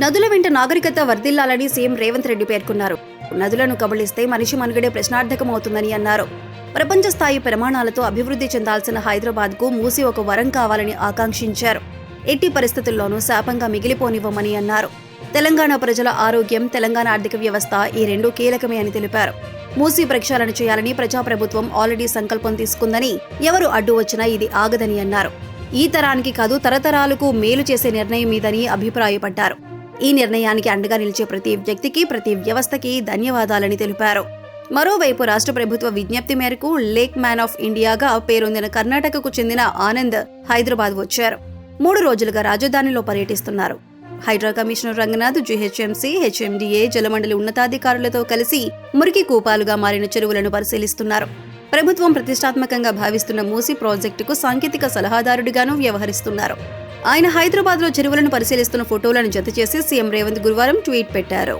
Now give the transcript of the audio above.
నదుల వెంట నాగరికత వర్ధిల్లాలని సీఎం రేవంత్ రెడ్డి పేర్కొన్నారు. నదులను కబళిస్తే మనిషి మనుగడే ప్రశ్నార్థకమవుతుందని అన్నారు. ప్రపంచ స్థాయి ప్రమాణాలతో అభివృద్ధి చెందాల్సిన హైదరాబాద్కు మూసి ఒక వరం కావాలని ఆకాంక్షించారు. ఎట్టి పరిస్థితుల్లోనూ శాపంగా మిగిలిపోనివ్వమని అన్నారు. తెలంగాణ ప్రజల ఆరోగ్యం తెలంగాణ ఆర్థిక వ్యవస్థ ఈ రెండు కీలకమే అని తెలిపారు. మూసి ప్రక్షాళన చేయాలని ప్రజాప్రభుత్వం ఆల్రెడీ సంకల్పం తీసుకుందని ఎవరు అడ్డు వచ్చినా ఇది ఆగదని అన్నారు. ఈ తరానికి కాదు తరతరాలకు మేలు చేసే నిర్ణయం మీదని అభిప్రాయపడ్డారు. ఈ నిర్ణయానికి అండగా నిలిచే ప్రతి వ్యక్తికి ప్రతి వ్యవస్థకి ధన్యవాదాలని తెలిపారు. మరోవైపు రాష్ట్ర ప్రభుత్వ విజ్ఞప్తి మేరకు లేక్ మ్యాన్ ఆఫ్ ఇండియాగా పేరొందిన కర్ణాటకకు చెందిన ఆనంద్ హైదరాబాద్ వచ్చారు. మూడు రోజులుగా రాజధానిలో పర్యటిస్తున్నారు. Hydraa commissioner Ranganath GHMC HMDA Jalamandali ఉన్నతాధికారులతో కలిసి మురికి కూపాలుగా మారిన చెరువులను పరిశీలిస్తున్నారు. ప్రభుత్వం ప్రతిష్టాత్మకంగా భావిస్తున్న మూసి ప్రాజెక్టుకు సాంకేతిక సలహాదారుడిగాను వ్యవహరిస్తున్నారు. ఆయన హైదరాబాద్లో చెరువులను పరిశీలిస్తున్న ఫోటోలను జతచేసి సీఎం రేవంత్ గురువారం ట్వీట్ పెట్టారు.